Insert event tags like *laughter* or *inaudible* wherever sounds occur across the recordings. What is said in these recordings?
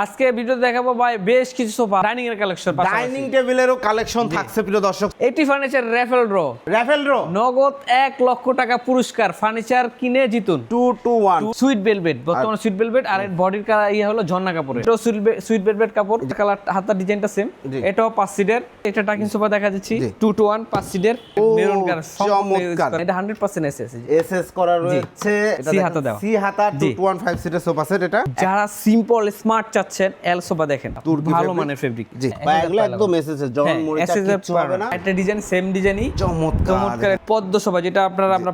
আজকে ভিডিও দেখাবো ভাই বেশ কিছু সোফা ডাইনিং এর কালেকশন ডাইনিং টেবিলেরও কালেকশন থাকছে প্রিয় দর্শক। এটি furniture raffle draw raffle rho নগদ এক লক্ষ টাকা পুরস্কার ফার্নিচার কিনে জিতুন। Two two one sweet velvet বর্তমানে সুইট বেলভেট আর এর বডির কালার ইয়ে হলো ঝর্ণা কাপড় এটাও সুইট বেলভেট কাপড় কালার হাতার ডিজাইনটা সেম এটাও পাঁচ সিটের এটা টাকিং সোফা দেখা যাচ্ছি। টু টু ওয়ান পাঁচ সিটের ও, মেরুন কালার চমৎকার। এটা হান্ড্রেড পার্সেন্ট এসে এসএস করা রয়েছে। সি হাতা দেওয়া। সি হাতা টু। টু ওয়ান ফাইভ সিটের সোফা সেট এটা। যারা সিম্পল স্মার্ট চাচ্ছেন এল সোফা দেখেন ভালো মানের ফেব্রিক জি বা এগুলো একদম এসএস জন মরিচা কিচ্ছু হবে না। একটা ডিজাইন সেম ডিজাইনই। চমৎকার। পদ্ম শোভা যেটা আপনারা আমরা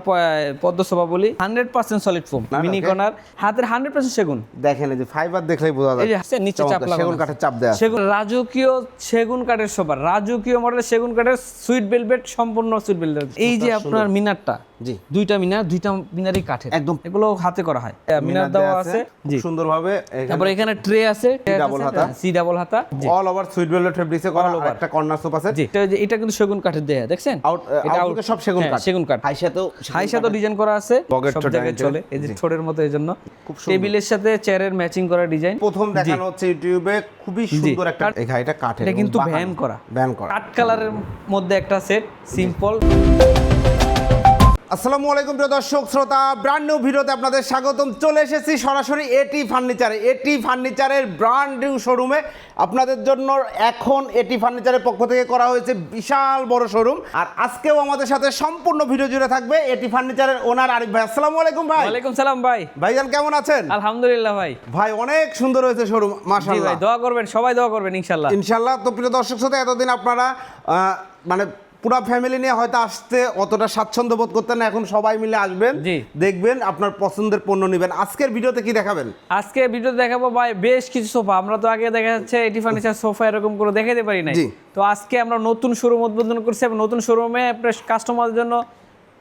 পদ্ম শোভা বলি hundred percent solid foam mini corner হাতের হান্ড্রেড পার্সেন্ট সেগুন। দেখেন এই যে ফাইবার দেখলেই বোঝা যায় এই যে আছে, নিচে চাপ লাগানো সেগুন কাঠের চাপ দেয়া সেগুন রাজকীয় সেগুন কাঠের সোফা রাজকীয় মডেলের সেগুন কাঠের সুইট বেলভেট সম্পূর্ণ সুইট বেলভেট এই যে আপনার মিনারটা জি। দুইটা মিনার দুইটা মিনারই কাঠের। একদম। এগুলো হাতে করা হয়। মিনার দেওয়া আছে সুন্দরভাবে তারপর এখানে ট্রে আছে। double হাতা। সি ডাবল হাতা। অল ওভার সুইট ভেলভেট ফেব্রিক্সে করা আর একটা কর্নার সোফা সেট এটা এটা কিন্তু সেগুন কাঠের দেয়া দেখছেন? আউট এটা আউটলুকে সব সেগুন হ্যাঁ, কাঠ। সেগুন কাঠ। হাইসাতেও হাইসা তো ডিজাইন করা আছে সব জায়গায় চলে। এই যে ছোটের মতো এই জন্য। টেবিলের সাথে চেয়ারের ম্যাচিং করা ডিজাইন প্রথম দেখানো হচ্ছে ইউটিউবে খুবই সুন্দর একটা কাঠ- কাঠের এটা কিন্তু ভ্যান করা। ভ্যান করা। কাট কালারের মধ্যে একটা সেট সিম্পল আসসালামু আলাইকুম প্রিয় দর্শক শ্রোতা ব্র্যান্ড নিউ ভিডিওতে আপনাদের স্বাগতম। চলে এসেছি সরাসরি এটি ফার্নিচারে এটি ফার্নিচারের ব্র্যান্ড নিউ শোরুমে আপনাদের জন্য এখন এটি ফার্নিচারের পক্ষ থেকে করা হয়েছে বিশাল বড় শোরুম আর আজকেও আমাদের সাথে সম্পূর্ণ ভিডিও জুড়ে থাকবে এটি ফার্নিচারের ওনার আরিফ ভাই। আসসালামু আলাইকুম ভাই। ওয়ালাইকুম সালাম ভাই। ভাইজান কেমন আছেন? আলহামদুলিল্লাহ ভাই। ভাই অনেক সুন্দর হয়েছে শোরুম মাশাআল্লাহ ভাই দোয়া করবেন সবাই দোয়া করবেন ইনশাল্লাহ ইনশাল্লাহ তো প্রিয় দর্শক শ্রোতা এতদিন আপনারা মানে পুরো ফ্যামিলি নিয়ে হয়তো আসতে অতটা স্বাচ্ছন্দ্য বোধ করতেন না এখন সবাই মিলে আসবেন। দেখবেন আপনার পছন্দের পণ্য নেবেন। আজকের ভিডিওতে কি দেখাবেন? আজকে ভিডিও দেখাবো ভাই বেশ কিছু সোফা। আমরা তো আগে দেখা যাচ্ছে এটি ফার্নিচার সোফা এরকম করে দেখাতে পারি না তো আজকে আমরা নতুন শোরুম উদ্বোধন করছি এবং নতুন শোরুমে আপনার কাস্টমারদের জন্য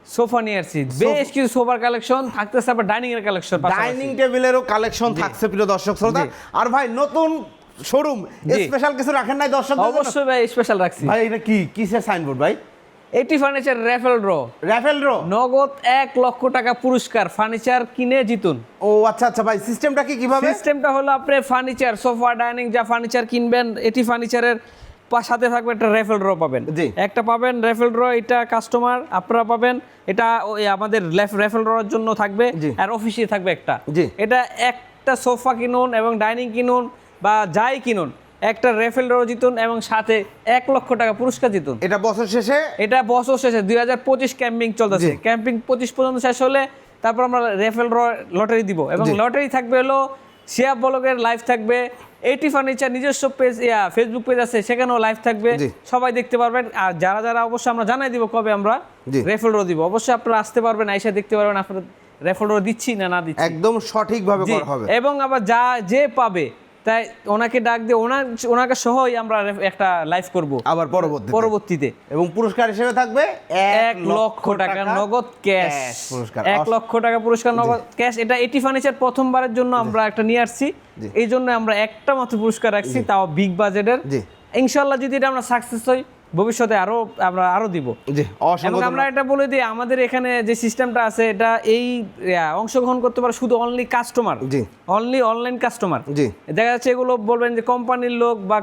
সোফা নিয়ে আসছি। বেশ কিছু সোফার কালেকশন থাকতেছে আবার ডাইনিং এর কালেকশন ডাইনিং টেবিলেরও কালেকশন থাকছে প্রিয় দর্শক শ্রোতা আর ভাই নতুন শোরুম। স্পেশাল কিছু রাখেন নাই দর্শক অবশ্যই ভাই স্পেশাল রাখছি। ভাই এটা কি কিসের সাইনবোর্ড ভাই? এটি furniture raffle draw raffle rho নগদ এক লক্ষ টাকা পুরস্কার ফার্নিচার কিনে জিতুন। ও আচ্ছা আচ্ছা ভাই সিস্টেমটা কি কীভাবে? সিস্টেমটা হলো আপনি ফার্নিচার সোফা ডাইনিং যা ফার্নিচার কিনবেন এটি ফার্নিচারের সাথে থাকবে একটা রেফেল ড্র পাবেন। একটা পাবেন রেফেল ড্র এটা কাস্টমার আপনারা পাবেন এটা ওই আমাদের রেফেল ড্রর জন্য থাকবে। আর অফিসে থাকবে একটা। এটা একটা সোফা কিনুন এবং ডাইনিং কিনুন বা যাই কিনুন একটা রেফেল ড্র জিতুন এবং সাথে এক লক্ষ টাকা পুরস্কার জিতুন। এটা বছর শেষে? এটা বছর শেষে দুই হাজার পঁচিশ ক্যাম্পিং চলতেছে। ক্যাম্পিং পঁচিশ পর্যন্ত শেষ হলে তারপর আমরা রেফেল ড্র লটারি দিব এবং লটারি থাকবে হলো শিয়া বলকের লাইভ থাকবে এইটি ফার্নিচার নিজস্ব পেজ ইয়া ফেসবুক পেজ আছে সেখানেও লাইভ থাকবে। সবাই দেখতে পারবেন। আর যারা যারা অবশ্যই আমরা জানাই দিব কবে আমরা রেফেল রেফেল দিব। অবশ্যই আপনারা আসতে পারবেন আইসা দেখতে পারবেন আপনারা রেফেল ড্র দিচ্ছি না না দিচ্ছি। একদম সঠিকভাবে করা হবে। এবং আবার যা যে পাবে তাই ওনাকে ডাক দিয়ে ওনার ওনাকে সহই আমরা একটা লাইভ করব। আবার পরবর্তী পরবর্তীতে। এবং পুরস্কার হিসেবে থাকবে এক লক্ষ টাকা নগদ ক্যাশ পুরস্কার। এক লক্ষ টাকা পুরস্কার নগদ ক্যাশ এটা এটি ফার্নিচার প্রথমবারের জন্য আমরা একটা নিয়ে আসছি। এই জন্য আমরা একটা মাত্র পুরস্কার রাখছি তাও বিগ বাজেটের ইনশাআল্লাহ ইনশাল্লাহ যদি এটা আমরা সাকসেস হই ভবিষ্যতে আরও আমরা আরও দিব। এবং আমরা এটা বলে দিই আমাদের এখানে যে সিস্টেমটা আছে এটা এই অংশগ্রহণ করতে পারে শুধু অনলি কাস্টমার জি। অনলি অনলাইন কাস্টমার জি। দেখা যাচ্ছে এগুলো বলবেন যে কোম্পানির লোক বা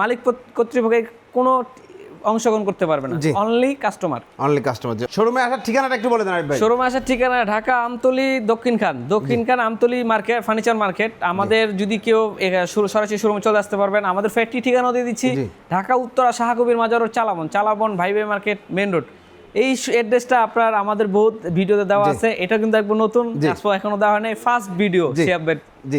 মালিক কর্তৃপক্ষ কর্তৃপক্ষের কোনো অংশগ্রহণ করতে পারবে না। অনলি কাস্টমার অনলি কাস্টমার শোরুমে আসার ঠিকানাটা একটু বলে দেন ভাই। শোরুমে আসার ঠিকানা Dhaka Amtali Dakshin Khan. Dakshin Khan Amtali market furniture market. আমাদের যদি কেউ সরাসরি শোরুমে চলে আসতে পারবেন আমাদের ফ্যাক্টরি ঠিকানা দিয়ে দিচ্ছি। ঢাকা উত্তরা শাহাকবির মাজার রোড চালাবন। চালাবন ভাইবে মার্কেট মেন রোড এই অ্যাড্রেসটা আপনার আমাদের বহুত ভিডিওতে দেওয়া আছে। এটা কিন্তু একবার নতুন। এখনও দেওয়া হয় নাই। ফার্স্ট ভিডিও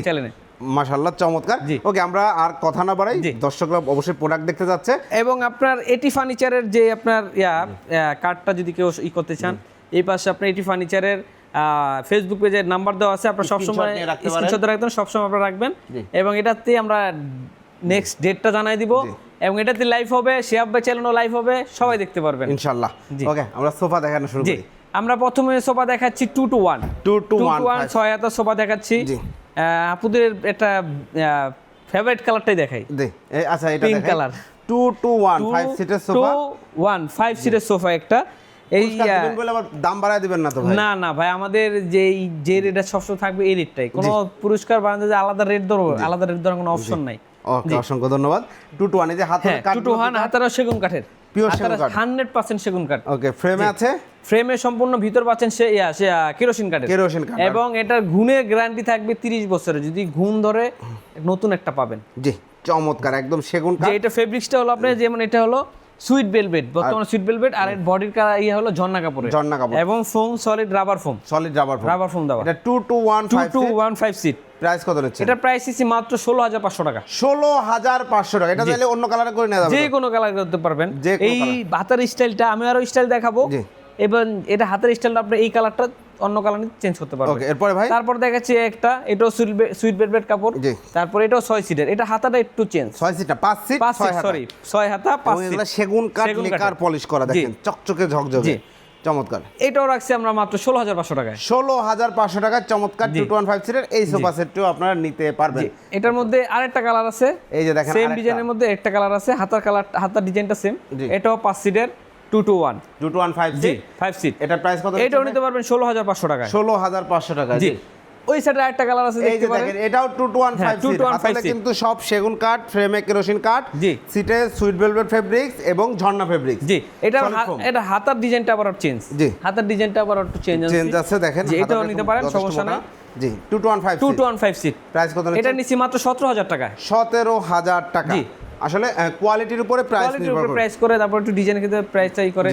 চ্যানেলে মাশাআল্লাহ চমৎকার। ওকে আমরা আর কথা না বাড়াই। দর্শকরা অবশ্যই প্রোডাক্ট দেখতে যাচ্ছে। এবং আপনার এটি ফার্নিচারের যে আপনার ইয়া কার্ডটা যদি কেউ ই করতে চান এই পাশে আপনার এটি ফার্নিচারের ফেসবুক পেজের নাম্বার দেওয়া আছে আপনার সবসময় নিয়ে রাখতে পারেন। স্ক্রিনশট রাখবেন সবসময় আপনারা রাখবেন। এবং এটাতে আমরা নেক্সট ডেটটা জানাই দিব। এবং এটাতে লাইভ হবে শিয়াব ভাই চ্যানেলও লাইভ হবে সবাই দেখতে পারবেন। ইনশাআল্লাহ। জি। ওকে আমরা সোফা দেখানো শুরু করি। আমরা প্রথমে সোফা দেখাচ্ছি two two one two two one ছয় হাতার সোফা দেখাচ্ছি। আপুদের একটা ফেভারিট কালারটাই দেখাই। আচ্ছা এটা দেখাই। color। Two two one five সিটের সোফা ওয়ান ফাইভ সিটের সোফা একটা। এই দাম বাড়ায় দিবেন না তো না না ভাই আমাদের যে যে রেটটা সবসময় থাকবে এই রেটটাই কোনো পুরস্কার বানাতে যে আলাদা রেট ধরবো আলাদা রেট ধরার কোনো অপশন নাই। অসংখ্য ধন্যবাদ। টু টু ওয়ান এই যে হাতের টু টু ওয়ান হাতারা সেগুন কাঠের। Pure সেগুন কাঠ। হান্ড্রেড পার্সেন্ট সেগুন কাঠ। ওকে ফ্রেমে আছে? ফ্রেমে সম্পূর্ণ ভিতর পাচ্ছেন সে সে আহ, কেরোসিন কাঠের। কেরোসিন কাঠ। এবং এটার গুণের গ্যারান্টি থাকবে তিরিশ বছরের। যদি ঘুণ ধরে নতুন একটা পাবেন। জি চমৎকার একদম সেগুন কাঠ। এটা ফেব্রিক্সটা হলো আপনার যেমন এটা হলো সুইট বেলভেট বর্তমানে সুইট বেলভেট আর এর বডির কালার ইয়ে হলো ঝর্ণা কাপড়ের। ঝর্ণা কাপড়। এবং foam solid rubber foam solid rubber rubber foam দেওয়া। এটা two two one two five two one five seat price কত নিচ্ছে এটা প্রাইস ইসি মাত্র ষোলো হাজার পাঁচশো টাকা। ষোলো হাজার পাঁচশো টাকা। এটা চাইলে অন্য কালারে করে নেওয়া যাবে। যে কোনো কালার করতে পারবেন। এই। হাতের স্টাইলটা আমি আরও স্টাইল দেখাবো। এবং এটা হাতের স্টাইলটা আপনি এই কালারটা অন্য কালার চেঞ্জ করতে পারবেন। ওকে এরপরে ভাই? তারপর দেখাচ্ছি একটা এটাও সুইট বেলভেট কাপড়। তারপর এটাও ছয় সিটের এটা হাতাটা একটু চেঞ্জ ছয় সিট না পাঁচ সিট পাঁচ সিট সরি ছয় হাতা পাঁচ সিট সেগুন কাঠ লেকার পলিশ করা দেখেন চকচকে ঝকঝকে। চমৎকার। এটাও রাখছি আমরা মাত্র ষোলো হাজার পাঁচশো টাকায়। ষোলো হাজার পাঁচশো টাকার চমৎকার টু ওয়ান ফাইভ সিটের এই সোফা সেটটিও আপনারা নিতে পারবেন। এটার মধ্যে আরেকটা কালার আছে। এই যে দেখেন সেম ডিজাইনের মধ্যে একটা কালার আছে হাতার কালার হাতার ডিজাইনটা সেম এটাও পাঁচ সিটের two two one. Two two one five জি ফাইভ সিট এটার প্রাইস কত এটাও নিতে পারবেন ষোলো হাজার পাঁচশো টাকায়। ষোলো হাজার পাঁচশো টাকা জি। ওই সাইডে আরেকটা কালার আছে দেখতে পারেন। এটাও টু টু ওয়ান হ্যাঁ, ফাইভ 2215 সিট seat। কিন্তু সব সেগুন কাঠ ফ্রেমে কেরোসিন কাঠ জি। সিটে সুইট ভেলভেট ফেব্রিক্স এবং ঝর্ণা ফেব্রিক্স জি এটা। এটা হাতার ডিজাইনটা আবার চেঞ্জ জি। হাতার ডিজাইনটা আবার একটু চেঞ্জ চেঞ্জ আছে দেখেন জি এটাও নিতে পারেন সমস্যা নাই। জি two two one five two two one five seat price কত এটা নিচ্ছি মাত্র সতেরো হাজার টাকায় সতেরো হাজার টাকা। জি। আসলে কোয়ালিটির উপরে প্রাইস কোয়ালিটির নির্ভর উপর করে। প্রাইস করে তারপর একটু ডিজাইন ক্ষেত্রে প্রাইসটাই করে।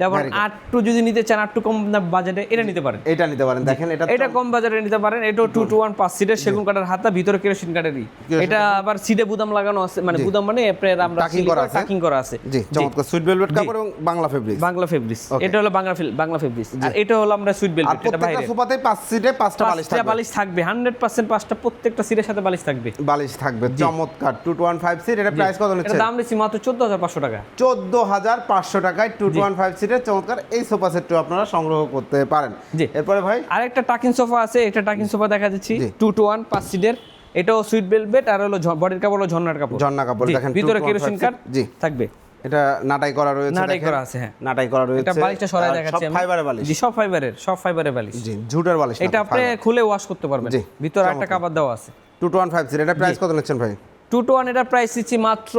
যেমন good. আটটু যদি নিতে চান আটটু কম বাজেটে এটা নিতে পারেন। এটা নিতে পারেন দেখেন এটা এটা কম বাজারে নিতে পারেন এটাও টু টু ওয়ান পাঁচ সিটের সেগুন কাঠের হাতা ভিতরে কেরোসিন কাঠেরই। এটা আবার সিটে বুদাম লাগানো আছে মানে বুদাম মানে আপনার আমরা Tucking করা আছে। টাকিং করা আছে। জি চমৎকার সুইট ভেলভেট কাপড় এবং বাংলা ফেব্রিক্স বাংলা Okay. এটা হলো বাংলা বাংলা ফেব্রিক্স আর এটা হলো আমরা সুইট আর বেলভেট এটা বাইরে। সোফাতে পাঁচ সিটে পাঁচটা বালিশ থাকবে। বালিশ থাকবে হান্ড্রেড পার্সেন্ট পাঁচটা প্রত্যেকটা সিটের সাথে বালিশ থাকবে। বালিশ থাকবে চমৎকার two two one five seat এটা প্রাইস কত এটা দাম নিচ্ছি মাত্র চোদ্দ হাজার পাঁচশো টাকা। চোদ্দ হাজার পাঁচশো টাকায় টু টু ওয়ান ফাইভ সিটের চমৎকার। এই সোফা সেটটিও আপনারা সংগ্রহ করতে পারেন। জি। এরপরে ভাই? আরেকটা টাকিং সোফা আছে এটা টাকিং সোফা দেখা যাচ্ছি। টু টু ওয়ান পাঁচ সিটের এটাও সুইট বেলভেট আর হলো বডির কাপড় হলো ঝর্ণার কাপড়। ঝর্ণা কাপড় দেখেন ভিতরে 2 to 1 কেরোসিন seat। জি। থাকবে। এটা নাটাই করা রয়েছে নাটাই করা আছে, হ্যাঁ। নাটাই করা রয়েছে। এটা বালিশটা সরাই দেখাচ্ছি সব আমি। ফাইবারে বালিশ। জি সব ফাইবারের সব ফাইবারের বালিশ। জি ঝুটের বালিশ এটা আপনি খুলে ওয়াশ করতে পারবেন। জি, ভিতরে একটা। কাবার দেওয়া আছে। Two two one five seat এটা প্রাইস কত নিচ্ছেন ভাই? টু টু ওয়ান এটার প্রাইস দিচ্ছি মাত্র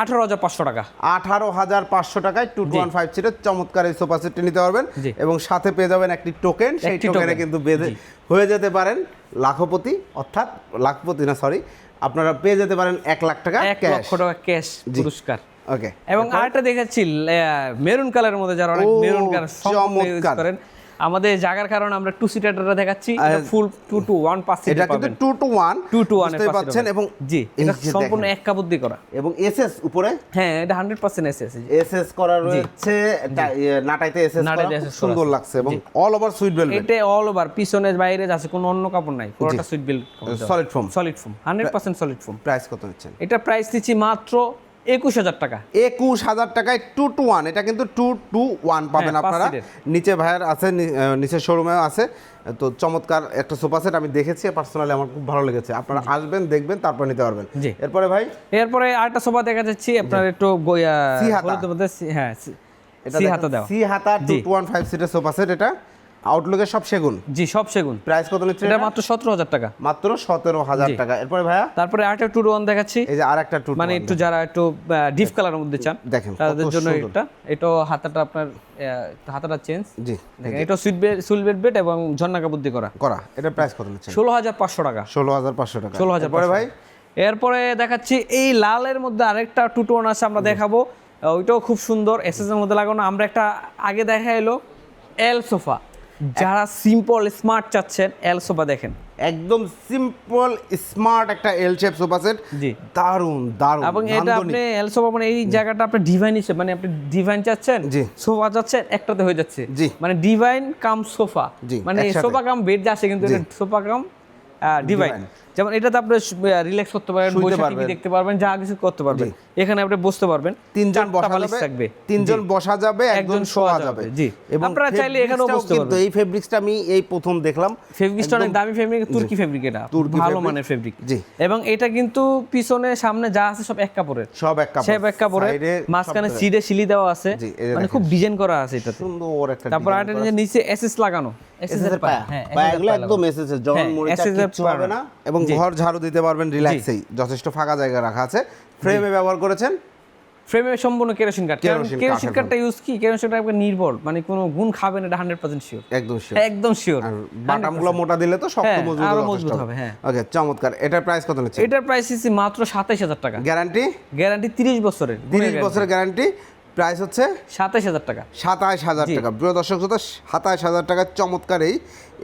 আঠারো হাজার পাঁচশো টাকা। আঠারো হাজার পাঁচশো টাকায় টু টু ওয়ান ফাইভ সিটের চমৎকার এই সোফা সেটটি নিতে পারবেন। এবং সাথে পেয়ে যাবেন একটি টোকেন সেই টোকেনে কিন্তু বেঁধে হয়ে যেতে পারেন লাখপতি অর্থাৎ লাখপতি না সরি আপনারা পেয়ে যেতে পারেন এক লাখ টাকা এক লক্ষ টাকা ক্যাশ পুরস্কার। ওকে এবং আরেকটা দেখেছি মেরুন কালারের মধ্যে যারা অনেক মেরুন কালার। করেন আমাদের জায়গার কারণে আমরা টু সিটারটা দেখাচ্ছি ফুল টু টু ওয়ান পাঁচ এটা কিন্তু two two one two two one পাচ্ছেন এবং জি এটা সম্পূর্ণ এক কাপড় দিয়ে করা। এবং এসএস উপরে? হ্যাঁ এটা হান্ড্রেড পার্সেন্ট এসে এসএস করা রয়েছে ইয়ে, নাটাইতে এসএস সুন্দর লাগছে এবং অল ওভার সুইট ভেলভেট এটা অল ওভার পিছনে বাইরে আছে কোনো অন্য কাপড় নাই পুরোটা সুইট বিল solid foam solid foam hundred percent solid foam price কত নিচ্ছেন এটা প্রাইস দিচ্ছি মাত্র একুশ হাজার টাকা। একুশ হাজার টাকায় টু টু ওয়ান এটা কিন্তু টু টু ওয়ান পাবেন আপনারা। নিচে ভাইয়ের আছে নিচের শোরুমেও আছে। তো চমৎকার একটা সোফা সেট আমি দেখেছি পার্সোনালি আমার খুব ভালো লেগেছে। আপনারা আসবেন দেখবেন তারপর নিতে পারবেন। এরপরে ভাই? এরপরে আরেকটা সোফা দেখা যাচ্ছে আপনার একটু হ্যাঁ সি- হাতা দেওয়া। সি হাতা টু টু ওয়ান ফাইভ সিটের সোফা সেট এটা। আউটলুকের সব সেগুন? জি সব সেগুন। প্রাইস কত নিচ্ছে এটা? মাত্র সতেরো হাজার টাকা। মাত্র সতেরো হাজার। টাকা। এরপরে ভাইয়া? তারপরে আরেকটা টু ওয়ান দেখাচ্ছি। এই যে আরেকটা টু মানে একটু যারা একটু ডিপ কালারের মধ্যে চান দেখেন, তাদের জন্য এটা এটা হাতাটা আপনার হাতাটা চেঞ্জ জি দেখেন এটা sweet bed sweet bed bed এবং ঝর্ণা দিয়ে করা। করা এটা প্রাইস কত নিচ্ছে? ষোলো হাজার পাঁচশো টাকা। ষোলো হাজার পাঁচশো টাকা। ষোলো হাজার পরে ভাই? এরপরে দেখাচ্ছি এই লালের মধ্যে আরেকটা টুটোন আছে আমরা দেখাবো। ওইটাও খুব সুন্দর এসএস এর মধ্যে লাগানো। আমরা একটা আগে দেখা এলো এল সোফা যারা সিম্পল স্মার্ট চাচ্ছেন এল সোফা দেখেন। একদম সিম্পল স্মার্ট একটা এল শেপ সোফা সেট জি। দারুণ দারুণ এবং এটা আপনি এল সোফা মানে এই জায়গাটা আপনি ডিভাইন হিসেবে মানে আপনি ডিভাইন চাচ্ছেন জি। সোফা চাচ্ছেন একটাতে হয়ে যাচ্ছে। জি। মানে ডিভাইন কাম সোফা জি, মানে সোফা কাম বেড যাচ্ছে কিন্তু এটা সোফা কাম ডিভাইন। যেমন এটাতে আপনি রিল্যাক্স করতে পারবেন বসে টিভি দেখতে পারবেন যা কিছু করতে পারবেন। এখানে আপনি বসতে পারবেন। তিনজন বসা যাবে। থাকবে। তিনজন বসা যাবে একজন শোয়া যাবে। জি। আপনারা চাইলে এখানেও বসতে কিন্তু পারবেন। এই ফেব্রিক্সটা আমি এই প্রথম দেখলাম। ফেব্রিকটা অনেক দামি ফেব্রিক তুর্কি ফেব্রিক এটা। ভালো। মানের ফেব্রিক জি। এবং এটা কিন্তু পিছনে সামনে যা আছে সব এক কাপড়ের। সব এক কাপড়। সব এক কাপড়ের। মাঝখানে সিডে সিলি দেওয়া আছে। মানে খুব ডিজাইন করা আছে এটাতে। সুন্দর একটা তারপর আরেকটা। নিচে এসএস লাগানো। এসএস SS এর এর পায়া। হ্যাঁ পায়াগুলো একদম এসএস এর জন হ্যাঁ, মরিচা কিচ্ছু হবে না। এবং ঘর ঝাড়ু দিতে পারবেন রিল্যাক্সেই যথেষ্ট ফাঁকা জায়গা রাখা আছে। ফ্রেমে ব্যবহার করেছেন? ফ্রেমে সম্পূর্ণ কেরোসিন কাঠ কেরোসিন কাঠটা ইউজ কি? কেরোসিন কাঠ নির্ভর। মানে কোনো গুণ খাবে না এটা হান্ড্রেড পার্সেন্ট শিওর একদম sure। একদম শিওর বাটামগুলো মোটা দিলে তো শক্ত হ্যাঁ, মজবুত আরও মজবুত হবে, হ্যাঁ। ওকে চমৎকার। এটার প্রাইস কত নিচ্ছে এটার প্রাইস ইসি মাত্র সাতাইশ হাজার টাকা। গ্যারান্টি গ্যারান্টি তিরিশ বছরের। তিরিশ বছরের গ্যারান্টি প্রাইস হচ্ছে সাতাশ হাজার টাকা। সাতাশ হাজার টাকা। প্রিয় দর্শক শ্রোতা সাতাশ হাজার টাকা চমৎকার এই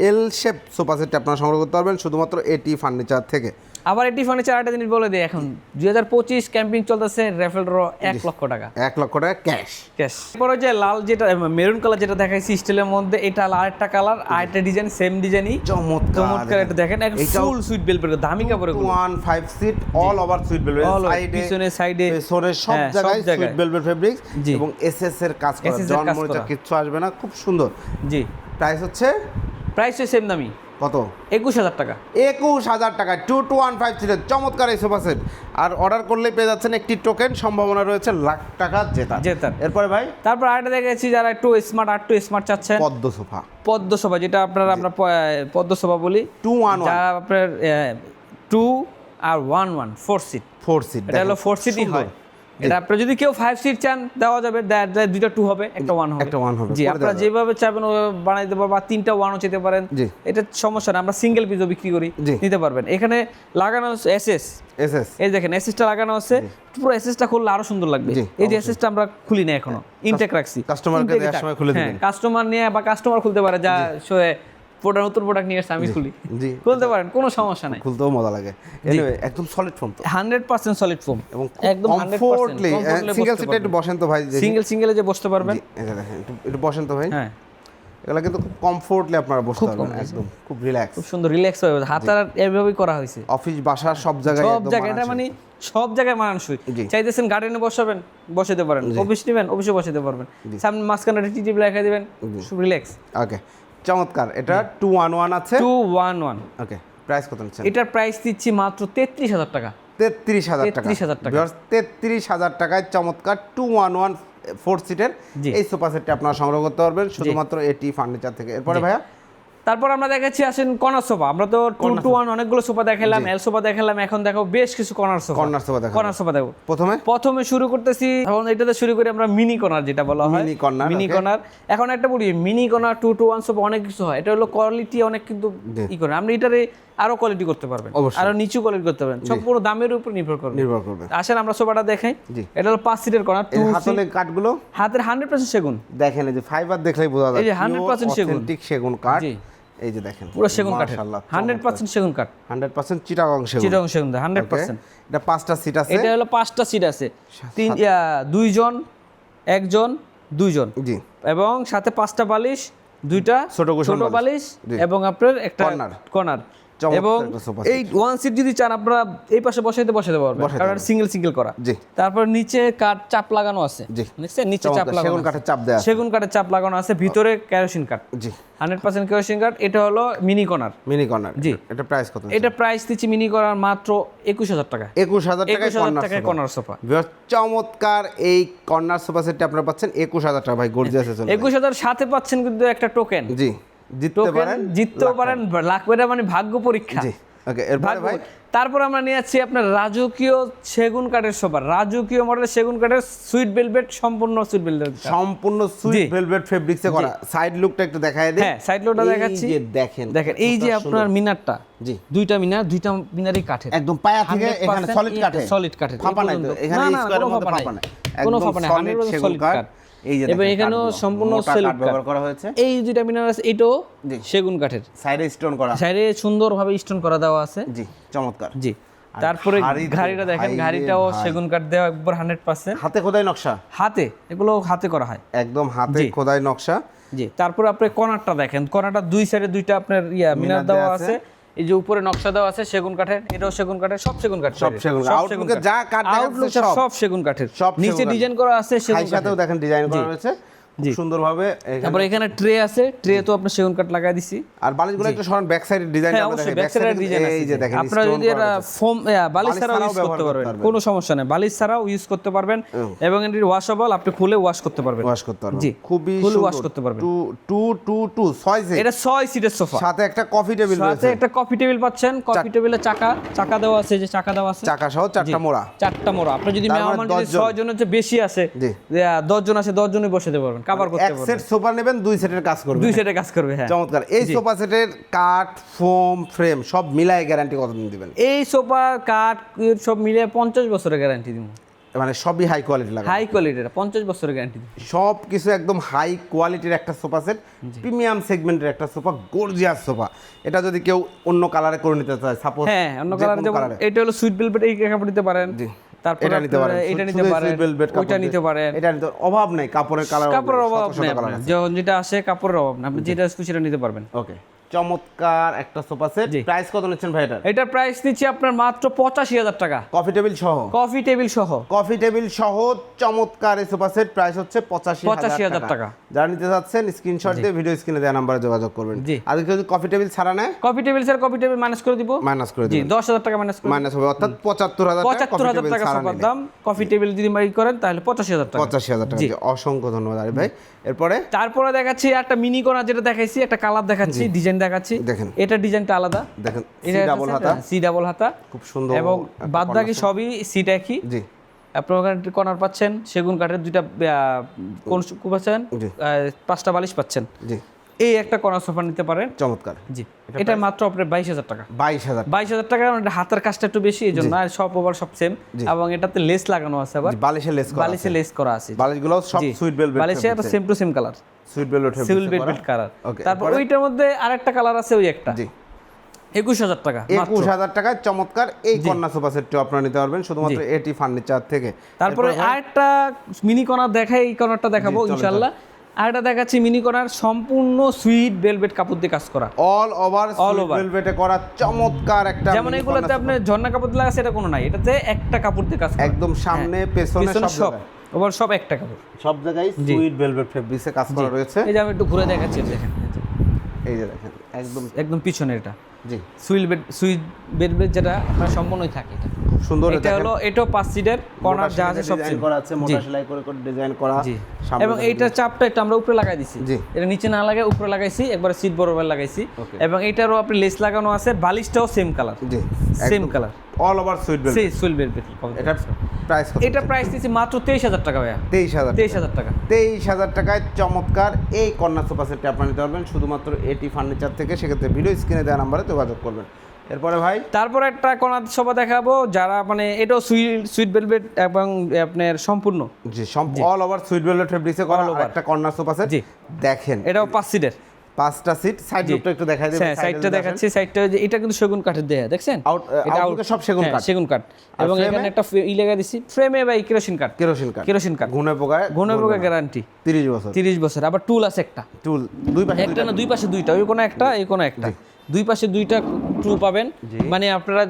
এল শেপ সোফা সেটটি আপনারা সংগ্রহ করতে পারবেন শুধুমাত্র এটি ফার্নিচার থেকে। আবার এটি ফার্নিচার একটা জিনিস বলে দিই এখন। দুই হাজার পঁচিশ ক্যাম্পিং চলতেছে রেফেল র এক লক্ষ টাকা। এক লক্ষ টাকা ক্যাশ ক্যাশ এরপরে যে লাল যেটা মেরুন কালার যেটা দেখাইছি স্টিলের মধ্যে এটা আরেকটা কালার আরেকটা ডিজাইন সেম ডিজাইনই চমৎকার। চমৎকার একটা দেখেন এক ফুল সুইট বেল পেরে দামি কাপড়ে one five seat all over sweet All over, সাইডে পিছনে, পেছনে সব হ্যাঁ, জায়গায়। সুইট বেলভেট ফেব্রিক্স জি। এবং এসএস এর কাজ করা SS এর জন কাজ মরিচা কিচ্ছু আসবে না খুব সুন্দর। জি। প্রাইস হচ্ছে প্রাইস সেম দামি। কত? একুশ হাজার টাকা। একুশ হাজার টাকা টু টু ওয়ান ফাইভ সিটের চমৎকার এই সোফা সেট আর অর্ডার করলেই পেয়ে যাচ্ছেন একটি টোকেন সম্ভাবনা রয়েছে লাখ টাকা জেতা জেতার। এরপরে ভাই? তারপর আরেকটা দেখেছি যারা একটু স্মার্ট আর একটু স্মার্ট চাচ্ছেন। পদ্ম সোফা। পদ্ম সভা যেটা আপনার আমরা পদ্ম সভা বলি। টু ওয়ান ওয়ান যারা আপনার টু আর one one four seat four seat এটা হলো ফোর সিটই হয়। এটা আপনার যদি কেউ ফাইভ সিট চান দেওয়া যাবে দুইটা টু হবে একটা ওয়ান হবে। একটা one হবে, জি আপনারা যেভাবে চাইবেন বানাই দিতে পারবেন বা তিনটা ওয়ানও যেতে পারেন। এটা সমস্যা না আমরা সিঙ্গেল পিসও বিক্রি করি নিতে পারবেন। এখানে লাগানো এস এস এস এস এই দেখেন এসএসটা লাগানো আছে পুরো এসএসটা খুললে আরও সুন্দর লাগবে। এই যে এসএসটা আমরা খুলি না এখনও ইনটেক রাখছি। কাস্টমারকে দেওয়ার সময় খুলে হ্যাঁ, দিবেন। কাস্টমার নিয়ে বা কাস্টমার খুলতে পারে যা প্রোডাক্ট নতুন প্রোডাক্ট নিয়ে আমি খুলি। জি। খুলতে পারেন কোনো সমস্যা নাই। খুলতেও মজা লাগে। Anyway, একদম সলিড ফোন তো। হান্ড্রেড পার্সেন্ট সলিড ফোম এবং একদম কমফোর্টলি সিঙ্গেল সিটে একটু বসেন তো ভাই সিঙ্গেল সিঙ্গেলে যে বসতে পারবেন। দেখেন একটু একটু বসেন তো ভাই। হ্যাঁ। এগুলো কিন্তু খুব কমফোর্টলি আপনারা বসতে পারবেন একদম খুব রিল্যাক্স খুব সুন্দর রিল্যাক্স হয়ে হাতার এভাবেই করা হয়েছে। অফিস বাসার সব জায়গায় সব জায়গায় এটা মানে সব জায়গায় মানানসই। চাইতেছেন গার্ডেনে বসাবেন বসাতে পারেন। অফিস নেবেন অফিসে বসাতে পারবেন। সামনে মাঝখানে লেখা দিবেন রিল্যাক্স ওকে চমৎকার এটা টু ওয়ান ওয়ান আছে। Two one one okay price কত নিচ্ছেন? এটার প্রাইস দিচ্ছি মাত্র তেত্রিশ হাজার টাকা। তেত্রিশ হাজার টাকা। 33,000 টাকা। তেত্রিশ হাজার টাকায় চমৎকার টু ওয়ান ওয়ান ফোর সিটের এই সোফা সেটটি আপনারা সংগ্রহ করতে পারবেন। শুধুমাত্র এটি ফার্নিচার থেকে। এরপরে ভাইয়া? তারপর আমরা দেখাচ্ছি আসেন কর্নার সোফা। আমরা তো টু টু ওয়ান অনেকগুলো সোফা দেখালাম এল সোফা দেখালাম এখন দেখো বেশ কিছু কর্নার সোফা। কর্নার সোফা দেখো কর্নার সোফা দেখো। প্রথমে? প্রথমে শুরু করতেছি এখন এটাতে শুরু করি আমরা মিনি কর্নার যেটা বলা হয়। Mini corner, mini. কর্নার। এখন একটা বলি mini corner two two one sofa অনেক কিছু হয়। এটা হলো কোয়ালিটি অনেক কিন্তু ই করে। আপনি এটারে আরও কোয়ালিটি করতে পারবেন। আরও নিচু কোয়ালিটি করতে পারবেন। সম্পূর্ণ দামের উপর নির্ভর করবে। নির্ভর করবে। আসেন আমরা সোফাটা দেখাই। এটা হলো পাঁচ সিটের কর্নার টু হাতলে কাঠগুলো? হাতের হান্ড্রেড পার্সেন্ট সেগুন। দেখেন এই যে ফাইবার দেখলেই বোঝা যায় এই যে 100% সেগুন। অথেন্টিক সেগুন কাঠ। জি। এই যে দেখেন পুরো সেগুন কাঠের। হান্ড্রেড। পার্সেন্ট সেগুন কাঠ। 100% চিটাগং সেগুন। চিটাগং সেগুন হান্ড্রেড? পার্সেন্ট। এটা পাঁচটা সিট আছে। এটা হলো পাঁচটা সিট আছে। তিন দুইজন একজন দুইজন। জি। এবং সাথে পাঁচটা বালিশ দুইটা ছোট ছোট বালিশ। এবং আপনার একটা কর্নার। কর্নার। এবং এই ওয়ান সিট যদি চান আপনারা এই পাশে বসাইতে বসাতে পারবেন। কারণ সিঙ্গেল সিঙ্গেল করা। জি। তারপর নিচে কাঠ চাপ লাগানো আছে। জি। দেখছেন? নিচে চাপ লাগানো সেগুন কাঠের চাপ দেয়া সেগুন কাঠের চাপ লাগানো আছে। ভিতরে কেরোসিন কাঠ। জি। হান্ড্রেড পার্সেন্ট কেরোসিন কাঠ। এটা হলো মিনি কর্নার মিনি কর্নার জি। এটা প্রাইস কত এটা প্রাইস দিচ্ছি মিনি করার মাত্র একুশ হাজার টাকা একুশ হাজার হাজার কর্নার কর্নার সোফা চমৎকার এই কর্নার সোফা সেটটি আপনারা পাচ্ছেন একুশ হাজার টাকা ভাই। গর্জিয়াস একুশ হাজার সাথে পাচ্ছেন কিন্তু একটা টোকেন জি। জিততে পারেন জিততেও পারেন লাখ এটা মানে ভাগ্য পরীক্ষা। ওকে এরপরে ভাই। তারপর আমরা নিয়ে যাচ্ছি আপনার রাজকীয় সেগুন কাঠের সোফা। রাজকীয় মডেলের সেগুন কাঠের সুইট বেলভেট সম্পূর্ণ সুইট বেলভেট সম্পূর্ণ সুইট। ভেলভেট ফেব্রিক্সে করা। সাইড লুকটা একটু দেখায় দিই হ্যাঁ, side look টা এই দেখাচ্ছি। যে দেখেন দেখেন এই যে আপনার মিনারটা জি। দুইটা মিনার দুইটা মিনারই কাঠের। একদম পায়া থেকে এখানে সলিড কাঠে সলিড কাঠের। ফাঁপা নাই তো এখানে স্কয়ারের মধ্যে ফাঁপা নাই। কোনো ফাঁপা নাই 100% সলিড কাঠ। এই যে এবং এখানেও সম্পূর্ণ ব্যবহার করা হয়েছে। এই দুইটা মিনার আছে এটাও সেগুন কাঠের। সাইডে স্টোন করা। সাইডে সুন্দরভাবে স্টোন করা দেওয়া আছে। জি চমৎকার। জি। তারপরে ঘাড়িটা দেখেন ঘাড়িটাও সেগুন কাঠ দেওয়া একবার হান্ড্রেড পার্সেন্ট হাতে খোদাই নকশা? হাতে এগুলো হাতে করা হয়। একদম হাতে খোদাই নকশা। জি তারপর আপনি কর্নারটা দেখেন কর্নারটা দুই সাইডে দুইটা আপনার ইয়া মিনার দেওয়া আছে। এই যে উপরে নকশা দেওয়া আছে সেগুন কাঠের এটাও সেগুন কাঠের সব সেগুন কাঠ সব সেগুন কাঠ। Outlook যা কাঠ সব। সেগুন কাঠের সব নিচে ডিজাইন করা আছে সেগুন কাঠেও সাথেও দেখেন ডিজাইন করা। রয়েছে। সুন্দরভাবে তারপরে এখানে ট্রে আছে ট্রে তো আপনি সেগুন কাঠ লাগাই দিছি। আর বালিশগুলো একটু সরান ব্যাক ডিজাইন অবশ্যই ব্যাক ডিজাইন এই যে দেখেন আপনারা যদি এটা ফোম বালিশ ছাড়াও ইউজ করতে পারবেন। কোনো সমস্যা নেই। বালিশ ছাড়াও ইউজ করতে পারবেন। এবং এটি ওয়াশেবল আপনি খুলে ওয়াশ করতে পারবেন। ওয়াশ করতে পারবেন। জি খুবই ওয়াশ করতে পারবেন। টু টু টু টু ছয় সিট এটা ছয় সিটের সোফা সাথে একটা কফি টেবিল সাথে একটা কফি টেবিল পাচ্ছেন। কফি টেবিলে চাকা চাকা দেওয়া আছে যে চাকা দেওয়া আছে। চাকা সহ চারটা মোড়া। চারটা মোড়া। আপনি যদি মানে মেহমান যদি 10 জন। ছয় জনের চেয়ে বেশি আছে জি। দশ জন আছে দশ জনই বসে দিতে পারবেন। কাভার করতে এক সেট সোফা নেবেন দুই সেটের কাজ করবে। দুই সেটে কাজ করবে হ্যাঁ। চমৎকার। এই সোফা সেটের কাঠ ফোম ফ্রেম সব মিলায় গ্যারান্টি কতদিন দিবেন? এই সোফা কাঠ সব মিলে পঞ্চাশ বছরের গ্যারান্টি দিব। মানে সবই হাই কোয়ালিটি লাগে হাই কোয়ালিটির পঞ্চাশ বছরের গ্যারান্টি সব কিছু একদম হাই কোয়ালিটির একটা সোফা সেট প্রিমিয়াম সেগমেন্টের একটা সোফা গর্জিয়াস সোফা এটা যদি কেউ অন্য কালারে করে নিতে চায় সাপোজ হ্যাঁ অন্য কালার এটা হলো সুইট বেলভেট এই কাপড় নিতে পারেন। তারপর এটা নিতে পারেন। এটা নিতে পারেন ওইটা নিতে পারেন। এটা নিতে অভাব নাই কাপড়ের কালার কাপড়ের অভাব নেই আপনার। যখন যেটা আসে কাপড়ের অভাব না আপনি যেটা খুশি সেটা নিতে পারবেন। ওকে। চমৎকার একটা সোফা সেট প্রাইস কত নিচ্ছেন ভাই এটার? এটার প্রাইস দিচ্ছি আপনার মাত্র পঁচাশি হাজার টাকা। কফি টেবিল সহ? কফি টেবিল সহ। কফি টেবিল সহ চমৎকার এই সোফা সেট প্রাইস হচ্ছে পঁচাশি 85,000 টাকা। যারা নিতে চাচ্ছেন স্ক্রিনশট দিয়ে ভিডিও স্ক্রিনে দেওয়া নাম্বারে যোগাযোগ করবেন। জি। আর কেউ যদি কফি টেবিল ছাড়া নেয়? Coffee table sir coffee table minus করে দিব। মাইনাস করে জি দিবেন। দশ হাজার টাকা মাইনাস মাইনাস হবে অর্থাৎ পঁচাত্তর হাজার পঁচাত্তর হাজার টাকা সোফার দাম। কফি টেবিল যদি মারি করেন তাহলে পঁচাশি হাজার টাকা। পঁচাশি হাজার টাকা। অসংখ্য ধন্যবাদ আরে ভাই। এরপরে? তারপরে দেখাচ্ছি একটা মিনি কোনা যেটা দেখাইছি একটা কালার দেখাচ্ছি ডিজাইন দেখাচ্ছি। দেখেন। এটা ডিজাইনটা আলাদা। দেখেন এটা ডাবল হাতা। সি ডাবল হাতা। খুব সুন্দর এবং বাদ বাকি সবই সিট একই। set। জি আপনার কর্নার পাচ্ছেন সেগুন কাঠের দুইটা কোন পাচ্ছেন? পাঁচটা বালিশ পাচ্ছেন। জি। এই একটা কর্নার সোফা নিতে পারেন। চমৎকার। জি। এটা মাত্র আপনার বাইশ হাজার টাকা। বাইশ হাজার বাইশ হাজার টাকা এটা হাতের কাজটা একটু বেশি এই জন্য আর সব ওভার সব সেম এবং এটাতে লেস লাগানো আছে আবার। বালিশের লেস করা বালিশে লেস করা আছে। বালিশগুলো সব। সুইট বেলভেট বালিশে একটা same two same colour sweet velvet civil velvet colour তারপর ওইটার মধ্যে আরেকটা কালার আছে ওই একটা। জি। একুশ হাজার টাকা। একুশ হাজার টাকায় চমৎকার। এই কন্যা সোফা সেটটি আপনারা নিতে পারবেন শুধুমাত্র এটি ফার্নিচার থেকে। তারপরে আরেকটা মিনি কর্নার দেখাই এই কর্নারটা দেখাবো ইনশাল্লাহ। আরেকটা দেখাচ্ছি মিনি কর্নার সম্পূর্ণ সুইট বেলভেট কাপড় দিয়ে কাজ করা। All over all over. বেলভেটে করা চমৎকার একটা যেমন এগুলোতে আপনি ঝর্ণা কাপড় লাগাছে এটা কোনো নাই এটাতে একটা কাপড় দিয়ে কাজ একদম সামনে পেছনে সব সব ওভার সব একটা কাপড়। সব জায়গায় সুইট ভেলভেট ফেব্রিক্সে কাজ করা রয়েছে। এই যে আমি একটু ঘুরে দেখাচ্ছি দেখেন এই যে দেখেন একদম একদম পিছনে এটা। জি। সুইল বেড সুইট বেড বেড যেটা আপনার সম্পূর্ণই থাকে এটা। সুন্দর এটা হলো এটাও পাঁচ সিটের কর্নার যা আছে সব করা আছে মোটা সেলাই করে করে ডিজাইন করা। এবং দেখেন এইটা চাপটা একটু আমরা উপরে লাগাই দিছি। এটা নিচে না লাগাই উপরে লাগাইছি একবার সিট বরাবর লাগাইছি। এবং এটারও আপনি লেস লাগানো আছে বালিশটাও সেম কালার জি same colour all over sweet velvet সেই সুইল বেড বেড এটা প্রাইস এটা প্রাইস দিচ্ছি মাত্র তেইশ হাজার টাকা ভাইয়া। তেইশ হাজার তেইশ হাজার টাকা। তেইশ হাজার টাকায় চমৎকার এই কন্যা সোফা সেটটি আপনারা নিতে পারবেন। শুধুমাত্র এটি ফার্নিচার থেকে সেক্ষেত্রে ভিডিও স্ক্রিনে দেওয়া নাম্বারে যোগাযোগ করবেন। এরপরে ভাই? তারপর একটা কোনার সভা দেখাবো যারা মানে এটাও সুইট সুইট বেলভেট এবং আপনার সম্পূর্ণ। জি অল ওভার সুইট ভেলভেট ফেব্রিক্সে করা over। একটা কর্নার সোফা সেট জি। দেখেন। এটাও পাঁচ সিটের পাঁচটা সিট সাইড লুকটা একটু দেখাই দেবেন হ্যাঁ সাইডটা দেখাচ্ছি সাইডটা যে এটা কিন্তু সেগুন কাঠের দেয়া দেখছেন? Out- এটা outlook সব সেগুন হ্যাঁ, কাঠ। সেগুন কাঠ। এবং এখানে একটা ই লাগা দিছি ফ্রেমে বা কেরোসিন কাঠ? কেরোসিন কাঠ। কেরোসিন কাঠ। ঘুনে পোকায় ঘন পোকা গ্যারান্টি তিরিশ বছর। তিরিশ বছর। আবার টুল আছে একটা। টুল দুই পাশে একটা না দুই পাশে দুইটা ওই কোনো একটা এই কোনো একটা। দুই পাশে দুইটা ক্রু পাবেন। মানে আপনারা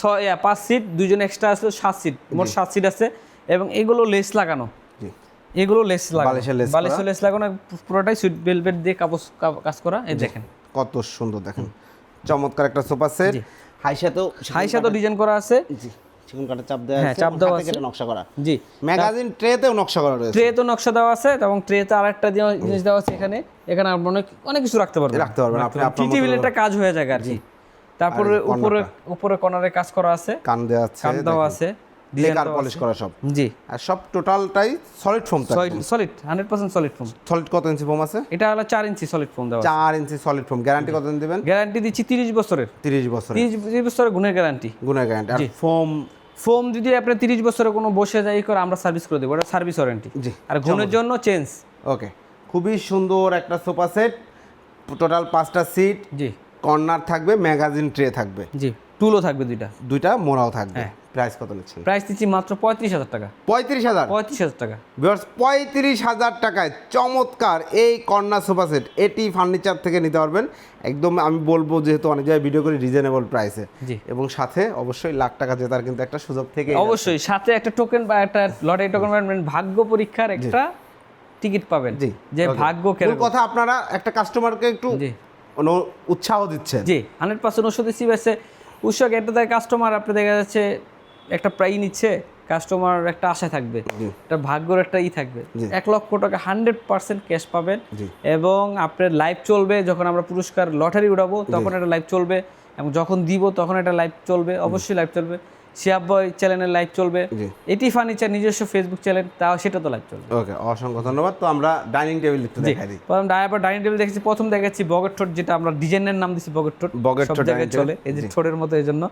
ছয় পাঁচ সিট দুইজন এক্সট্রা আছে সাত সিট মোট সাত সিট আছে। এবং এগুলো লেস লাগানো। এগুলো লেস লাগানো। বালিশের লেস লাগানো পুরোটাই সুইট বেলভেট দিয়ে কাপড় কাজ করা। এই দেখেন। কত সুন্দর দেখেন। চমৎকার একটা সোফা সেট। জি। হাইসাতেও হাই সাথে ডিজাইন করা আছে। সেগুন কাঠের চাপ দেওয়া হ্যাঁ, আছে চাপ দেওয়া আছে। নকশা করা। জি। ম্যাগাজিন ট্রেতেও নকশা করা রয়েছে। ট্রে তো নকশা দেওয়া আছে এবং ট্রেতে আরেকটা জিনিস দেওয়া আছে এখানে। এখানে আপনি অনেক অনেক কিছু রাখতে পারবেন রাখতে পারবেন, আপনি আপনার টি মতো একটা কাজ হয়ে যায় আর কি। তারপরে উপরে উপরে কর্নারে কাজ করা আছে। কান দেওয়া আছে কান দেওয়া আছে। লেকার পলিশ করা সব। জি। আর সব টোটালটাই solid foam solid hundred percent solid foam solid কত ইঞ্চি ফোম আছে? এটা হলো চার ইঞ্চি সলিড ফোম দেওয়া চার ইঞ্চি সলিড ফোম গ্যারান্টি কতদিন দিবেন? গ্যারান্টি দিচ্ছি তিরিশ বছরের। তিরিশ বছর তিরিশ বছরের গুণের গ্যারান্টি গুণের গ্যারান্টি আর ফোম ফোম যদি আপনি তিরিশ বছরে কোনো বসে যাই করে আমরা সার্ভিস করে দেবো। এটা সার্ভিস ওয়ারেন্টি জি আর ঘুমের জন্য চেঞ্জ ওকে খুবই সুন্দর একটা সোফা সেট টোটাল পাঁচটা সিট জি। কর্নার থাকবে ম্যাগাজিন ট্রে থাকবে। জি টুলও থাকবে দুইটা। দুইটা মোড়াও থাকবে। হ্যাঁ। প্রাইস কত নিচ্ছেন? প্রাইস দিচ্ছি মাত্র পঁয়ত্রিশ হাজার টাকা। পঁয়ত্রিশ হাজার? পঁয়ত্রিশ হাজার টাকা। ভিউয়ার্স পঁয়ত্রিশ হাজার টাকায় চমৎকার এই কর্নার সোফা সেট এটি ফার্নিচার থেকে নিতে পারবেন। একদম আমি বলব যেহেতু অনেক জায়গায় ভিডিও করি রিজনেবল প্রাইসে। এবং সাথে অবশ্যই লাখ টাকা জেতার কিন্তু একটা সুযোগ থেকে অবশ্যই সাথে একটা টোকেন বা একটা লটারি টোকেন পাবেন ভাগ্য পরীক্ষার একটা টিকিট পাবেন জি যে ভাগ্য কেরকম। কথা আপনারা একটা কাস্টমারকে একটু উৎসাহ দিচ্ছেন। জি হান্ড্রেড পার্সেন্ট ওষুধ উৎসক একটা দেয় কাস্টমার আপনি দেখা যাচ্ছে একটা প্রাই নিচ্ছে কাস্টমার একটা আশা থাকবে। একটা ভাগ্যর একটা ই থাকবে। এক লক্ষ টাকা হান্ড্রেড পার্সেন্ট ক্যাশ পাবেন এবং আপনার লাইভ চলবে যখন আমরা পুরস্কার লটারি উঠাবো তখন একটা লাইভ চলবে এবং যখন দিব তখন একটা লাইভ চলবে অবশ্যই লাইভ চলবে। শিয়াব বয় চ্যানেলের লাইভ চলবে। এটি ফার্নিচার নিজস্ব ফেসবুক চ্যানেল তাও সেটা তো লাইভ চলবে। ওকে অসংখ্য ধন্যবাদ। তো আমরা ডাইনিং টেবিল একটু দেখাই দিই। প্রথম ডায়াবার ডাইনিং টেবিল দেখেছি প্রথম দেখাচ্ছি বগের ঠোঁট যেটা আমরা ডিজাইনের নাম দিছি বগের ঠোঁট। বগের ঠোঁট জায়গায় চলে। এই যে ঠোঁটের মতো এই জন্য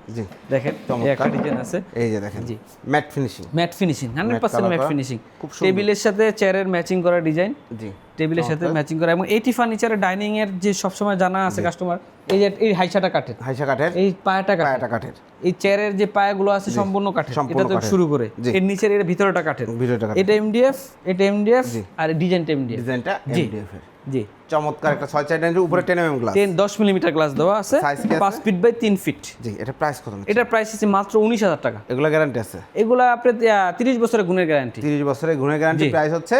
দেখেন একটা ডিজাইন আছে। এই যে দেখেন জি। Matt finishing matt finishing hundred percent colour matt finishing টেবিলের সাথে চেয়ারের ম্যাচিং করা ডিজাইন জি। টেবিলের সাথে ম্যাচিং করা। এবং এইটি ফার্নিচারের ডাইনিং এর যে সবসময় জানা আছে কাস্টমার এই যে এই হাইসাটা কাঠের। হাইসা কাঠের। এই পায়াটা পায়াটা কাঠের। এই চেয়ারের যে পায়াগুলো আছে সম্পূর্ণ কাঠের। এটা তো শুরু করে। এর নিচের এর ভিতরটা কাঠের। কাঠের। এটা এমডিএফ এটা এমডিএফ আর ডিজাইনটা এমডিএফ ডিজাইনটা এমডিএফ এর। জি। চমৎকার একটা ছয় চার ডাইনিং উপরে টেন এমএম গ্লাস টেন দশ মিলিমিটার গ্লাস দেওয়া আছে? পাঁচ ফিট বাই তিন ফিট জি এটা প্রাইস কত এটার প্রাইস আছে মাত্র উনিশ হাজার টাকা। এগুলো গ্যারান্টি আছে। এগুলা আপনার তিরিশ বছরের গুণের গ্যারান্টি তিরিশ বছরের গুণের গ্যারান্টি প্রাইস হচ্ছে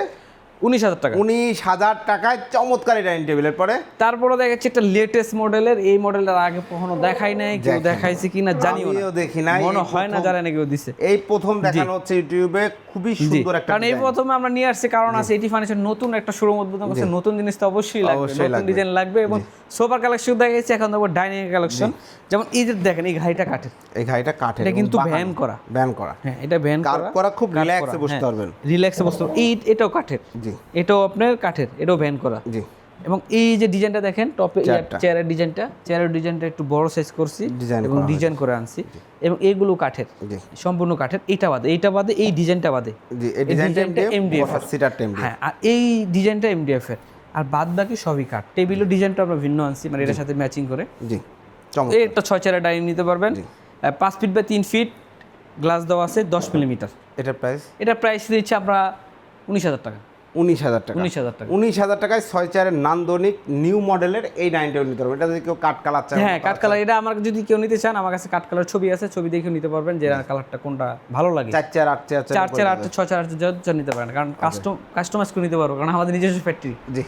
উনিশ হাজার টাকা। উনিশ হাজার টাকায় চমৎকার ডাইনিং টেবিলের পরে? তারপরে দেখা যাচ্ছে একটা লেটেস্ট মডেলের এই মডেলটার আগে কখনো দেখাই নাই কেউ দেখাইছে কিনা জানিও না। দেখি না মনে হয় না জানে না কেউ দিছে। এই প্রথম দেখানো হচ্ছে ইউটিউবে খুবই সুন্দর একটা কারণ এই প্রথমে আমরা নিয়ে আসছি কারণ আছে এটি ফার্নিচার নতুন একটা শোরুম উদ্বোধন করছে নতুন জিনিস তো অবশ্যই লাগবে নতুন ডিজাইন লাগবে এবং সোফার কালেকশন দেখা গেছে এখন দেখব ডাইনিং কালেকশন যেমন এই যে দেখেন এই ঘাইটা কাঠের। এই ঘাড়িটা কাঠের এটা কিন্তু ভ্যান করা। ভ্যান করা। হ্যাঁ এটা ভ্যান করা করা খুব রিল্যাক্সে বসতে হ্যাঁ, পারবেন। রিল্যাক্সে বসতে পারবেন। এই এটাও কাঠের। জি। এটাও আপনার কাঠের এটাও ভ্যান করা। জি। এবং এই যে ডিজাইনটা দেখেন টপে। চেয়ারের ডিজাইনটা চেয়ারের ডিজাইনটা একটু বড় সাইজ করছি এবং ডিজাইন করে আনছি। এবং এগুলো কাঠের। সম্পূর্ণ কাঠের। এইটা বাদে এইটা বাদে এই ডিজাইনটা বাদে। জি এই ডিজাইনটা এমডিএফ হ্যাঁ আর এই ডিজাইনটা এমডিএফ এর। আর বাদ বাকি সবই কাঠ। টেবিলের ডিজাইনটা আমরা ভিন্ন আনছি মানে এটার সাথে ম্যাচিং করে। জি একটা ছয় চারা ডাইনিং নিতে পারবেন। পাঁচ ফিট বা তিন ফিট গ্লাস দেওয়া আছে দশ মিলিমিটার এটার প্রাইস এটার প্রাইস দিচ্ছে আমরা উনিশ হাজার টাকা। উনিশ হাজার টাকা। উনিশ হাজার টাকা। উনিশ হাজার টাকায় ছয় চারের নান্দনিক নিউ মডেলের এই ডাইনিং টেবিল নিতে পারবেন। এটা যদি কেউ কাঠ কালার চায় হ্যাঁ কাঠ কালার। এটা আমার যদি কেউ নিতে চান আমার কাছে কাঠ কালার ছবি আছে ছবি দেখে নিতে পারবেন যে কালারটা কোনটা ভালো লাগে। চার চার আট চার চার চার আট ছয় চার আট যত নিতে পারেন কারণ কাস্টম কাস্টমাইজ করে নিতে পারব কারণ আমাদের নিজস্ব ফ্যাক্টরি জি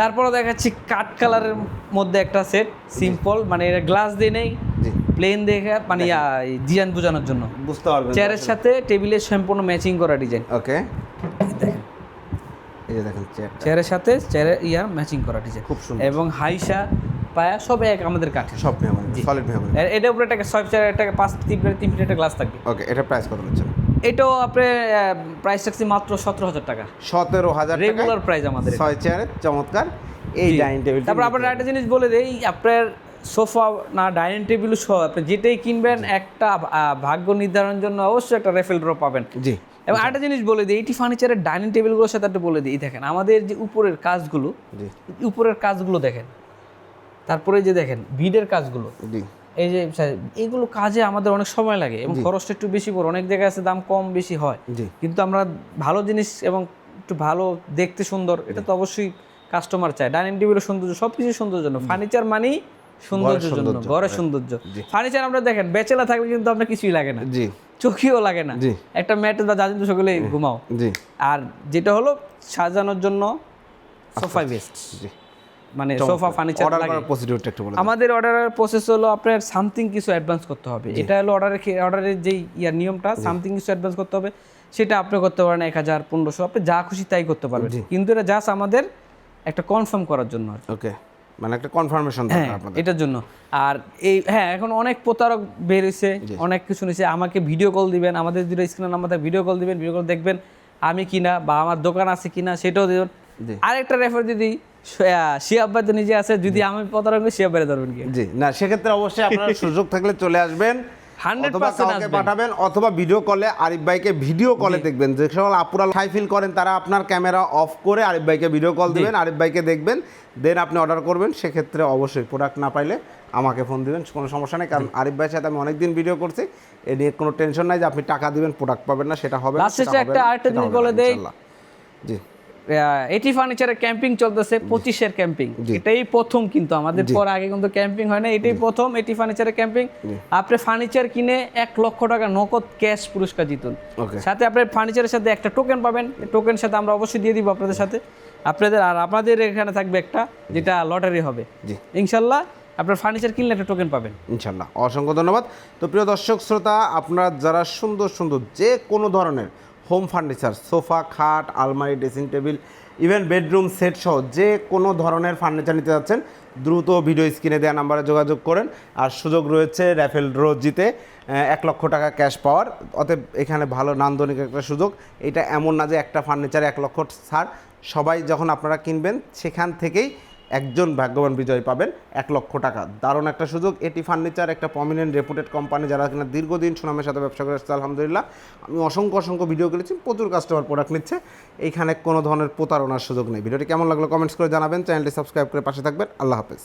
তারপরে দেখাচ্ছি কাঠ কালারের মধ্যে একটা সেট সিম্পল মানে এটা গ্লাস দিয়ে নেই জি। প্লেন দেখে মানে ডিজাইন বোঝানোর জন্য। বুঝতে পারবেন চেয়ারের সাথে টেবিলের সম্পূর্ণ ম্যাচিং করা ডিজাইন ওকে এই যে দেখেন চেয়ারের সাথে চেয়ারের ইয়ার ম্যাচিং করা ডিজাইন খুব সুন্দর। এবং হাইসা পায়া সব এক আমাদের কাঠের। সব মেহমান সলিড মেহমান এটার উপরে একটা ছয় চেয়ারের একটা পাঁচ তিন ফিট তিন একটা গ্লাস থাকবে। ওকে এটা প্রাইস কত নিচ্ছেন? এটাও আপনার প্রাইস রাখছি মাত্র সতেরো হাজার টাকা। সতেরো হাজার রেগুলার প্রাইস আমাদের ছয় চেয়ারের চমৎকার। এই ডাইনিং টেবিল তারপর আপনার একটা জিনিস বলে দেই আপনার সোফা না ডাইনিং টেবিল সহ আপনি যেটাই কিনবেন একটা ভাগ্য নির্ধারণের জন্য অবশ্যই একটা রেফেল ড্র পাবেন। জি। এবং আরেকটা জিনিস বলে দিই এইটি ফার্নিচারের ডাইনিং টেবিলগুলোর সাথে একটা বলে দিই। দেখেন আমাদের যে উপরের কাজগুলো জি। উপরের কাজগুলো দেখেন তারপরে যে দেখেন ভিডের কাজগুলো জি। এই যে এইগুলো কাজে আমাদের অনেক সময় লাগে এবং খরচটা একটু বেশি পড়ে অনেক জায়গায় আছে দাম কম বেশি হয়। জি। কিন্তু আমরা ভালো জিনিস এবং একটু ভালো দেখতে সুন্দর এটা তো অবশ্যই কাস্টমার চায়। ডাইনিং টেবিলের সৌন্দর্য সব কিছু জন্য। ফার্নিচার মানেই সৌন্দর্যের জন্য সৌন্দর্য। ঘরের সৌন্দর্য। ফার্নিচার আমরা দেখেন বেচেলা থাকলে কিন্তু আপনার কিছুই লাগে না। জি। চোখেও লাগে না। একটা ম্যাটে বা যাদের সকলে ঘুমাও। জি। আর যেটা হলো সাজানোর জন্য সোফা বেস্ট। জি। মানে সোফা ফার্নিচার অর্ডার করার প্রসিডিউরটা একটু বলে দিন। আমাদের অর্ডারের প্রসেস হলো আপনার সামথিং কিছু অ্যাডভান্স করতে হবে। এটা হলো অর্ডারের অর্ডারের যেই ইয়ার নিয়মটা সামথিং কিছু অ্যাডভান্স করতে হবে। সেটা আপনি করতে পারেন এক হাজার পনেরোশো। আপনি যা খুশি তাই করতে পারবেন। কিন্তু এটা জাস্ট আমাদের একটা কনফার্ম করার জন্য ওকে মানে একটা কনফার্মেশন হ্যাঁ দরকার আপনাদের। এটার জন্য। আর এই হ্যাঁ এখন অনেক প্রতারক বের হয়েছে অনেক কিছু নিয়েছে। আমাকে ভিডিও কল দিবেন আমাদের দুটো স্ক্রিনের নাম্বার ভিডিও কল দিবেন ভিডিও কল দেখবেন আমি কিনা বা আমার দোকান আছে কিনা সেটাও দিবেন। আরেকটা রেফার যদি শিয়াব্বাই তো নিজে আছে যদি আমি প্রতারক শিয়াব্বাই ধরবেন কি জি না সেক্ষেত্রে অবশ্যই আপনারা *laughs* সুযোগ থাকলে চলে আসবেন। 100% অথবা কাউকে পাঠাবেন অথবা ভিডিও কলে আরিফ ভাইকে ভিডিও কলে দেখবেন। যে সকল আপুরা হাই ফিল করেন তারা আপনার ক্যামেরা অফ করে আরিফ ভাইকে ভিডিও কল দিবেন আরিফ ভাইকে দেখবেন দেন আপনি অর্ডার করবেন। সেক্ষেত্রে অবশ্যই প্রোডাক্ট না পাইলে আমাকে ফোন দিবেন কোনো সমস্যা নেই। কারণ আরিফ ভাইয়ের সাথে আমি অনেকদিন ভিডিও করছি এ নিয়ে কোনো টেনশন নাই যে আপনি টাকা দিবেন প্রোডাক্ট পাবেন না সেটা হবে একটা আরেকটা জিনিস বলে দেই। জি। এটি ফার্নিচারের ক্যাম্পিং চলতেছে পঁচিশের ক্যাম্পিং এটাই প্রথম কিন্তু আমাদের পর আগে কিন্তু ক্যাম্পিং হয় না এটাই প্রথম এটি ফার্নিচারের ক্যাম্পিং আপনি ফার্নিচার কিনে এক লক্ষ টাকা নগদ ক্যাশ পুরস্কার জিতুন। সাথে আপনার ফার্নিচারের সাথে একটা টোকেন পাবেন টোকেন সাথে আমরা অবশ্যই দিয়ে দিব আপনাদের সাথে। আপনাদের আর আপনাদের এখানে থাকবে একটা যেটা লটারি হবে। ইনশাল্লাহ আপনার ফার্নিচার কিনলে একটা টোকেন পাবেন। ইনশাল্লাহ অসংখ্য ধন্যবাদ। তো প্রিয় দর্শক শ্রোতা আপনারা যারা সুন্দর সুন্দর যে কোনো ধরনের হোম ফার্নিচার, সোফা, খাট, আলমারি, dressing table, even bedroom, set সহ যে কোনো ধরনের ফার্নিচার নিতে যাচ্ছেন, দ্রুত ভিডিও স্ক্রিনে দেওয়া নাম্বারে যোগাযোগ করেন। আর সুযোগ রয়েছে র্যাফেল ড্র জিতে এক লক্ষ টাকা ক্যাশ পাওয়ার। অতএব এখানে ভালো নান্দনিক একটা সুযোগ। এটা এমন না যে একটা ফার্নিচার এক লক্ষ ছাড় সবাই যখন আপনারা কিনবেন, সেখান থেকেই একজন ভাগ্যবান বিজয় পাবেন এক লক্ষ টাকা। দারুণ একটা সুযোগ। এটি ফার্নিচার, একটা প্রমিনেন্ট রেপুটেড কোম্পানি যারা কিনা দীর্ঘদিন সুনামের সাথে ব্যবসা করে আসছে আলহামদুলিল্লাহ। আমি অসংখ্য অসংখ্য ভিডিও করেছি, প্রচুর কাস্টমার প্রোডাক্ট নিচ্ছে। এইখানে কোনো ধরনের প্রতারণার সুযোগ নেই। ভিডিওটি কেমন লাগল কমেন্টস করে জানাবেন। চ্যানেলটি সাবস্ক্রাইব করে পাশে থাকবেন। আল্লাহ হাফেজ।